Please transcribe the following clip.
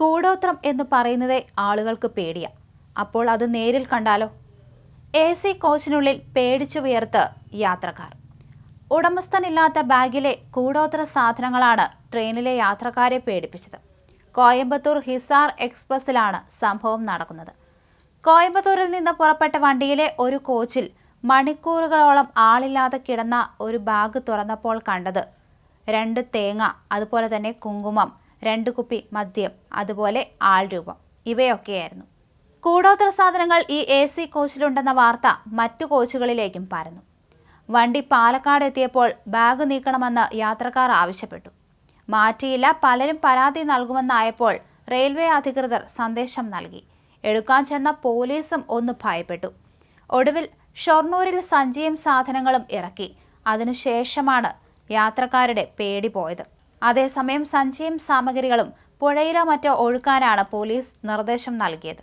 കൂടോത്രം എന്ന് പറയുന്നതേ ആളുകൾക്ക് പേടിയാ. അപ്പോൾ അത് നേരിൽ കണ്ടാലോ? എ സി കോച്ചിനുള്ളിൽ പേടിച്ചു വിയർത്ത് യാത്രക്കാർ. ഉടമസ്ഥനില്ലാത്ത ബാഗിലെ കൂടോത്ര സാധനങ്ങളാണ് ട്രെയിനിലെ യാത്രക്കാരെ പേടിപ്പിച്ചത്. കോയമ്പത്തൂർ ഹിസാർ എക്സ്പ്രസിലാണ് സംഭവം നടക്കുന്നത്. കോയമ്പത്തൂരിൽ നിന്ന് പുറപ്പെട്ട വണ്ടിയിലെ ഒരു കോച്ചിൽ മണിക്കൂറുകളോളം ആളില്ലാതെ കിടന്ന ഒരു ബാഗ് തുറന്നപ്പോൾ കണ്ടത് രണ്ട് തേങ്ങ അതുപോലെ തന്നെ കുങ്കുമം രണ്ട് കുപ്പി മദ്യം അതുപോലെ ആൾ രൂപം. ഇവയൊക്കെയായിരുന്നു. കൂടോത്ര സാധനങ്ങൾ ഈ എ സി കോച്ചിലുണ്ടെന്ന വാർത്ത മറ്റു കോച്ചുകളിലേക്കും പരന്നു. വണ്ടി പാലക്കാട് എത്തിയപ്പോൾ ബാഗ് നീക്കണമെന്ന് യാത്രക്കാർ ആവശ്യപ്പെട്ടു. മാറ്റിയില്ല പലരും പരാതി നൽകുമെന്നായപ്പോൾ റെയിൽവേ അധികൃതർ സന്ദേശം നൽകി. എടുക്കാൻ ചെന്ന പോലീസും ഒന്ന് ഭയപ്പെട്ടു. ഒടുവിൽ ഷൊർണൂരിൽ സഞ്ചിയും സാധനങ്ങളും ഇറക്കി. അതിനുശേഷമാണ് യാത്രക്കാരുടെ പേടി പോയത്. അതേസമയം സഞ്ചിയും സാമഗ്രികളും പുഴയിലോ മറ്റോ ഒഴുക്കാനാണ് പോലീസ് നിർദ്ദേശം നൽകിയത്.